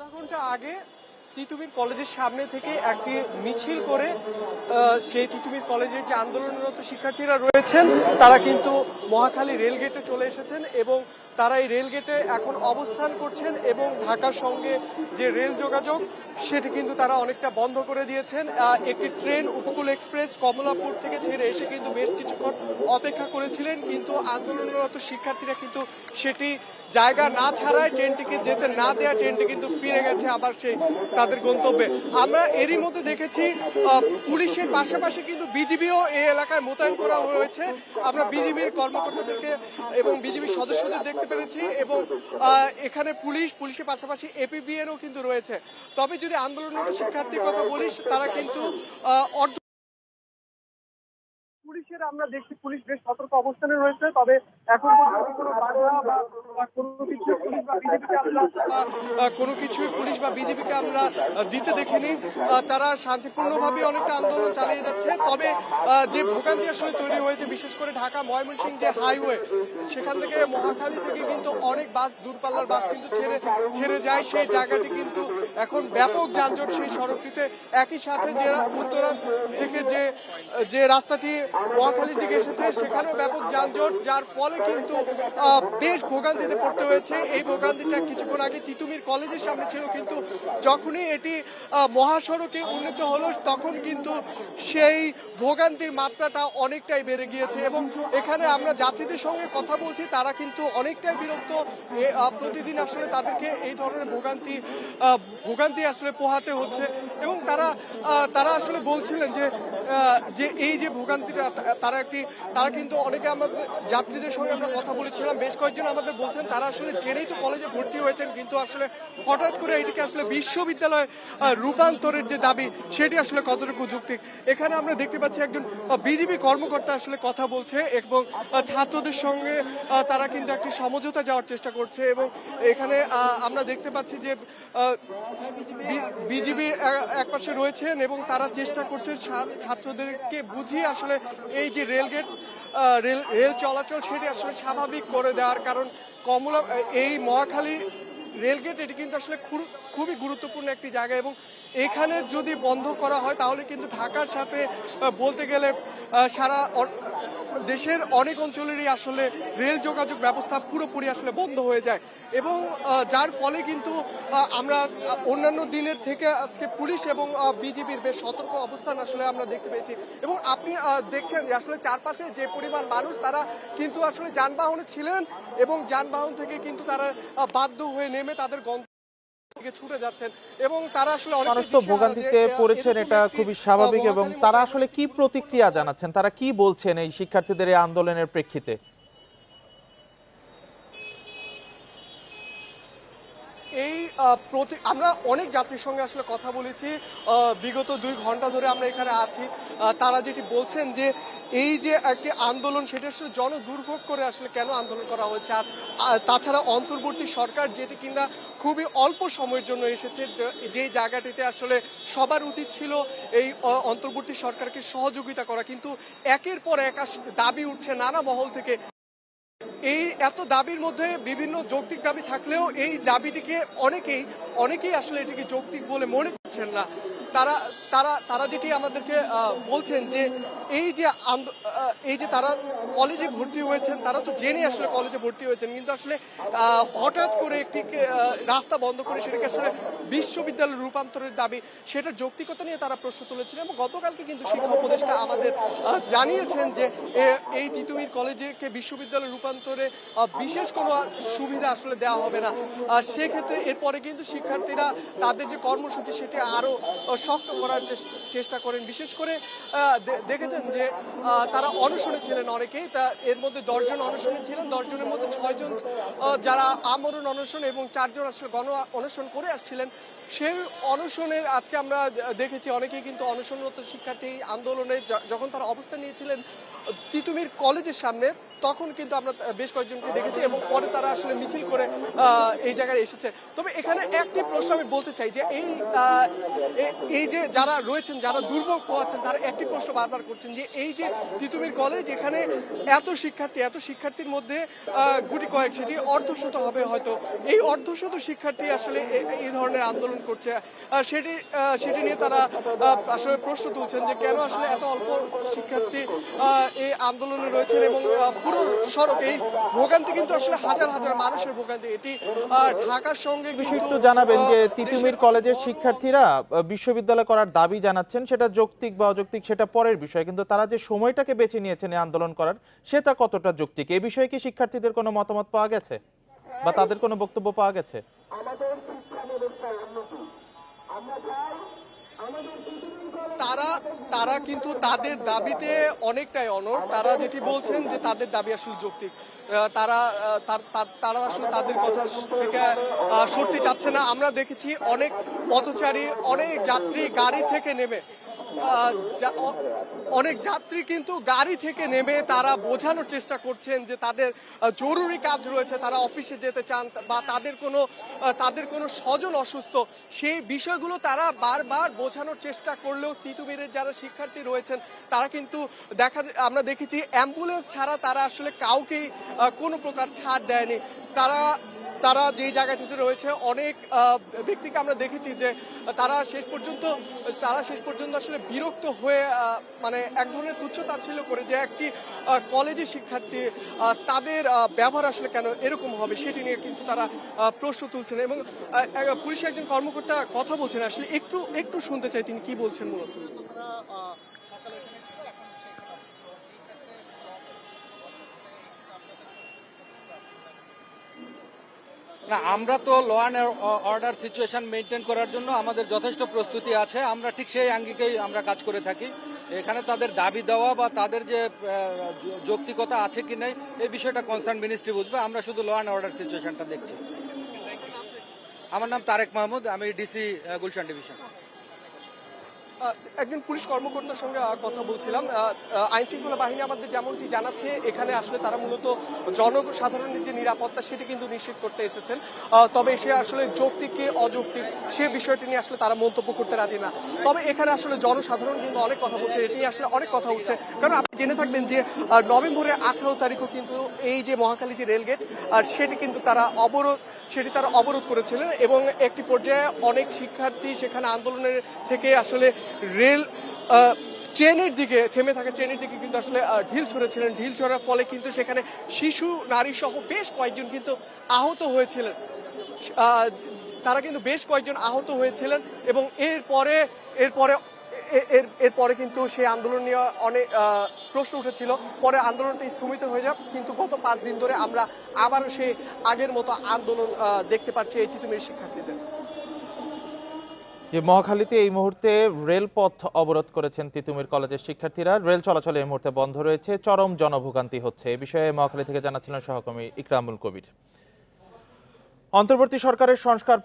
আধা ঘণ্টা আগে তিতুমির কলেজের সামনে থেকে একটি মিছিল করে সেই তিতুমির কলেজের যে আন্দোলনরত শিক্ষার্থীরা রয়েছেন, তারা কিন্তু মহাখালী রেলগেটে চলে এসেছেন এবং তারা এই রেলগেটে এখন অবস্থান করছেন এবং ঢাকার সঙ্গে যে রেল যোগাযোগ, সেটি কিন্তু তারা অনেকটা বন্ধ করে দিয়েছেন। একটি ট্রেন উপকূল এক্সপ্রেস কমলাপুর থেকে ছেড়ে এসে কিন্তু বেশ কিছুক্ষণ অপেক্ষা করেছিলেন, কিন্তু আন্দোলনরত শিক্ষার্থীরা কিন্তু সেটি জায়গা না ছাড়ায় ট্রেনটিকে যেতে না দেওয়া ট্রেনটি কিন্তু ফিরে গেছে, আবার সেই তাদের গন্তব্যে। আমরা এরই মধ্যে দেখেছি পুলিশের পাশাপাশি কিন্তু বিজিবিও এই এলাকায় মোতায়েন করা হয়েছে আমরা বিজিবির কর্মকর্তাদেরকে এবং বিজিবির সদস্যদের দেখতে পেরেছি এবং এখানে পুলিশ, পুলিশের পাশাপাশি এপিবিএনও কিন্তু রয়েছে। তবে যদি আন্দোলনরত শিক্ষার্থীর কথা বলিস, তারা কিন্তু অর্ধ পুলিশের আমরা দেখছি পুলিশ বেশ সতর্ক অবস্থানে রয়েছে, তবে এখন কোনো কিছু পুলিশ বা বিজেপিকে আমরা পুলিশ বা বিজেপিকে আমরা দিতে দেখিনি। তারা শান্তিপূর্ণভাবে অনেকটা আন্দোলন চালিয়ে যাচ্ছে। তবে যে ভোগান্তি আসলে তৈরি হয়েছে, বিশেষ করে ঢাকা ময়মনসিংহ যে হাইওয়ে, সেখান থেকে মহাখালী থেকে কিন্তু অনেক বাস, দূরপাল্লার বাস কিন্তু ছেড়ে ছেড়ে যায়। সেই জায়গাটি কিন্তু এখন ব্যাপক যানজট সেই সড়কটিতে। একই সাথে যে উত্তরা থেকে যে যে রাস্তাটি মহাখালীর দিকে এসেছে। সেখানেও ব্যাপক যানজট, যার ফলে কিন্তু বেশ ভোগান্তিতে পড়তে হয়েছে। এই ভোগান্তিটা কিছুক্ষণ আগে তিতুমির কলেজের সামনে ছিল, কিন্তু যখনই এটি মহাসড়কে উন্নীত হলো, তখন কিন্তু সেই ভোগান্তির মাত্রাটা অনেকটাই বেড়ে গিয়েছে এবং এখানে আমরা যাত্রীদের সঙ্গে কথা বলছি, তারা কিন্তু অনেকটাই বিরক্ত। প্রতিদিন আসলে তাদেরকে এই ধরনের ভোগান্তি ভোগান্তি আসলে পোহাতে হচ্ছে এবং তারা তারা আসলে বলছিলেন যে যে এই যে ভোগান্তিটা তারা একটি, তারা কিন্তু অনেকে আমাদের যাত্রীদের সঙ্গে আমরা কথা বলেছিলাম, বেশ কয়েকজন আমাদের বলছেন তারা আসলে জেনেই তো কলেজে ভর্তি হয়েছেন, কিন্তু আসলে হঠাৎ করে এটিকে আসলে বিশ্ববিদ্যালয় রূপান্তরের যে দাবি, সেটি আসলে কতটুকু যুক্তি? এখানে আমরা দেখতে পাচ্ছি একজন বিজেপি কর্মকর্তা আসলে কথা বলছে এবং ছাত্রদের সঙ্গে তারা কিন্তু একটি সমঝোতা যাওয়ার চেষ্টা করছে এবং এখানে আমরা দেখতে পাচ্ছি যে বিজিবি একপাশে রয়েছেন এবং তারা চেষ্টা করছে ছা- ছাত্রদেরকে বুঝিয়ে আসলে এই যে রেলগেট রেল রেল চলাচল সেটি আসলে স্বাভাবিক করে দেওয়ার কারণ কমলা, এই মহাখালী রেলগেট, এটি কিন্তু আসলে খুব- খুবই গুরুত্বপূর্ণ একটি জায়গা এবং এখানে যদি বন্ধ করা হয়, তাহলে কিন্তু ঢাকার সাথে বলতে গেলে সারা দেশের অনেক অঞ্চলেরই আসলে রেল যোগাযোগ ব্যবস্থা পুরোপুরি আসলে বন্ধ হয়ে যায়। এবং যার ফলে কিন্তু আমরা অন্যান্য দিনের থেকে আজকে পুলিশ এবং বিজিবির বেশ সতর্ক অবস্থান আসলে আমরা দেখতে পেয়েছি। এবং আপনি দেখছেন যে আসলে চারপাশে যে পরিমাণ মানুষ, তারা কিন্তু আসলে যানবাহনে ছিলেন এবং যানবাহন থেকে কিন্তু তারা বাধ্য হয়ে নেমে তাদের গন্তব্য থেকে ছুটে যাচ্ছেন এবং তারা আসলে মানুষ তো ভোগান্তিতে পড়েছেন এটা খুবই স্বাভাবিক এবং তারা আসলে কি প্রতিক্রিয়া জানাচ্ছেন? তারা কি বলছেন এই শিক্ষার্থীদের এই আন্দোলনের প্রেক্ষিতে? এই প্রতি, আমরা অনেক যাত্রীর সঙ্গে আসলে কথা বলেছি। বিগত দুই ঘণ্টা ধরে আমরা এখানে আছি। তারা যেটি বলছেন যে, এই যে একটি আন্দোলন, সেটা আসলে জন দুর্ভোগ করে আসলে কেন আন্দোলন করা হয়েছে? আর তাছাড়া অন্তর্বর্তী সরকার যেটি কিনা খুবই অল্প সময়ের জন্য এসেছে, যে জায়গাটিতে আসলে সবার উচিত ছিল এই অন্তর্বর্তী সরকারকে সহযোগিতা করা। কিন্তু একের পর এক দাবি উঠছে নানা মহল থেকে এই এত দাবির মধ্যে বিভিন্ন যৌক্তিক দাবি থাকলেও এই দাবিটিকে অনেকেই অনেকেই আসলে এটিকে যৌক্তিক বলে মনে করছেন না। তারা তারা তারা যেটি আমাদেরকে বলছেন যে এই যে এই যে তারা কলেজে ভর্তি হয়েছেন তারা তো জেনে আসলে কলেজে ভর্তি হয়েছেন কিন্তু আসলে হঠাৎ করে একটি রাস্তা বন্ধ করে সেটাকে আসলে বিশ্ববিদ্যালয় রূপান্তরের দাবি সেটার যৌক্তিকতা নিয়ে তারা প্রশ্ন তুলেছিলেন এবং গতকালকে কিন্তু শিক্ষা উপদেষ্টা আমাদের জানিয়েছেন যে এই তিতুমির কলেজকে বিশ্ববিদ্যালয় রূপান্তরে বিশেষ কোনো সুবিধা আসলে দেওয়া হবে না। সেক্ষেত্রে এরপরে কিন্তু শিক্ষার্থীরা তাদের যে কর্মসূচি সেটি আরও আহ, শক্ত করার চেষ্টা করেন। বিশেষ করে দেখেছেন যে তারা অনশনে ছিলেন অনেকেই। তা এর মধ্যে দশজন অনশনে ছিলেন। দশজনের মধ্যে ছয়জন যারা আমরণ অনশন এবং চারজন আসলে গণ অনশন করে আসছিলেন। সেই অনশনের আজকে আমরা দেখেছি। অনেকেই কিন্তু অনশনরত শিক্ষার্থী আন্দোলনে যখন তারা অবস্থান নিয়েছিলেন, তিতুমির কলেজের সামনে, তখন কিন্তু আমরা বেশ কয়েকজনকে দেখেছি এবং পরে তারা আসলে মিছিল করে এই জায়গায় এসেছে। তবে এখানে একটি প্রশ্ন আমি বলতে চাই যে, এই এই যে যারা রয়েছেন যারা দুর্ভোগ পোয়াচ্ছেন তারা একটি প্রশ্ন বারবার করছেন যে এই যে তিতুমির কলেজ এখানে এত শিক্ষার্থী এত শিক্ষার্থীর মধ্যে গুটি কয়েক সেটি অর্ধশত হবে হয়তো। এই অর্ধশত শিক্ষার্থী আসলে এই ধরনের আন্দোলন করছে। সেটি সেটি নিয়ে তারা আসলে প্রশ্ন তুলছেন যে কেন আসলে এত অল্প শিক্ষার্থী এই আন্দোলনে রয়েছেন এবং পুরো সড়ক এই ভোগান্তি কিন্তু আসলে হাজার হাজার মানুষের ভোগান্তি। এটি আহ, ঢাকার সঙ্গে বিষয় একটু জানাবেন যে তিতুমির কলেজের শিক্ষার্থীরা আহ, বিশ্ববিদ্যালয় করার দাবি জানাচ্ছেন, সেটা যৌক্তিক বা অযৌক্তিক সেটা পরের বিষয়, কিন্তু তারা যে সময়টাকে বেছে নিয়েছেন এই আন্দোলন করার, সেটা কতটা যৌক্তিক? এ বিষয়ে কি শিক্ষার্থীদের কোনো মতামত পাওয়া গেছে? বা তাদের কোনো বক্তব্য পাওয়া গেছে? তারা তারা কিন্তু তাদের দাবিতে অনেকটাই অনর তারা যেটি বলছেন যে তাদের দাবি আসলে যৌক্তিক। তারা তার- আসলে তাদের কথা থেকে সরতে চাচ্ছে না। আমরা দেখেছি অনেক পথচারী, অনেক যাত্রী গাড়ি থেকে নেমে অনেক যাত্রী কিন্তু গাড়ি থেকে নেমে তারা বোঝানোর চেষ্টা করছেন যে তাদের জরুরি কাজ রয়েছে, তারা অফিসে যেতে চান বা তাদের কোনো তাদের কোনো স্বজন অসুস্থ, সেই বিষয়গুলো তারা বারবার বোঝানোর চেষ্টা করলেও তিতুমিরের যারা শিক্ষার্থী রয়েছেন, তারা কিন্তু দেখা আমরা দেখেছি অ্যাম্বুলেন্স ছাড়া তারা আসলে কাউকেই কোনো প্রকার ছাড় দেয়নি। তারা তারা যেই জায়গাটিতে রয়েছে, অনেক ব্যক্তিকে আমরা দেখেছি যে তারা শেষ পর্যন্ত, তারা শেষ পর্যন্ত আসলে বিরক্ত হয়ে মানে এক ধরনের তুচ্ছতা ছিল করে যে একটি কলেজের শিক্ষার্থী তাদের ব্যবহার আসলে কেন এরকম হবে সেটি নিয়ে কিন্তু তারা প্রশ্ন তুলছেন এবং পুলিশের একজন কর্মকর্তা কথা বলছেন। আসলে একটু একটু শুনতে চাই তিনি কি বলছেন মূলত। না, আমরা তো law and order situation maintain করার জন্য আমাদের যথেষ্ট প্রস্তুতি আছে। আমরা ঠিক সেই আঙ্গিকেই আমরা কাজ করে থাকি। এখানে তাদের দাবি দেওয়া বা তাদের যে যৌক্তিকতা আছে কি নেই, এই বিষয়টা কনসার্ন মিনিস্ট্রি বুঝবে। আমরা শুধু ল অ্যান্ড অর্ডার সিচুয়েশনটা দেখছি। আমার নাম তারেক মাহমুদ, আমি ডিসি গুলশান ডিভিশন একজন পুলিশ কর্মকর্তার সঙ্গে কথা বলছিলাম। আইন শৃঙ্খলা বাহিনী আমাদের যেমনটি জানাচ্ছে, এখানে আসলে তারা মূলত জনসাধারণের যে নিরাপত্তা, সেটি কিন্তু নিশ্চিত করতে এসেছেন। তবে সে আসলে যৌক্তিক কি অযৌক্তিক, সে বিষয়টি নিয়ে আসলে তারা মন্তব্য করতে রাজি না। তবে এখানে আসলে জনসাধারণ কিন্তু অনেক কথা বলছে, এটি নিয়ে আসলে অনেক কথা উঠছে। কারণ জেনে থাকবেন যে নভেম্বরের আঠারো তারিখও কিন্তু এই যে মহাখালী যে রেলগেট, আর সেটি কিন্তু তারা অবরোধ, সেটি তারা অবরোধ করেছিলেন এবং একটি পর্যায়ে অনেক শিক্ষার্থী সেখানে আন্দোলনের থেকে আসলে রেল ট্রেনের দিকে থেমে থাকা ট্রেনের দিকে কিন্তু আসলে ঢিল ছড়েছিলেন। ঢিল ছড়ার ফলে কিন্তু সেখানে শিশু, নারী সহ বেশ কয়েকজন কিন্তু আহত হয়েছিলেন। তারা কিন্তু বেশ কয়েকজন আহত হয়েছিলেন এবং এরপরে এরপরে এর এরপরে কিন্তু সেই আন্দোলন নিয়ে অনেক প্রশ্ন উঠেছিল। পরে আন্দোলনটা স্থগিত হয়ে যায়। কিন্তু গত পাঁচ দিন ধরে আমরা আবারও সেই আগের মতো আন্দোলন দেখতে পাচ্ছি এই তিতুমির শিক্ষার্থীদের। যে মহাখালীতে এই মুহূর্তে রেলপথ অবরোধ করেছেন তিতুমির কলেজের শিক্ষার্থীরা। রেল চলাচল এই মুহূর্তে বন্ধ রয়েছে। চরম জনভোগান্তি হচ্ছে। এ বিষয়ে মহাখালী থেকে জানাচ্ছিলেন সহকর্মী ইকরামুল কবির। অন্তর্বর্তী সরকারের সংস্কার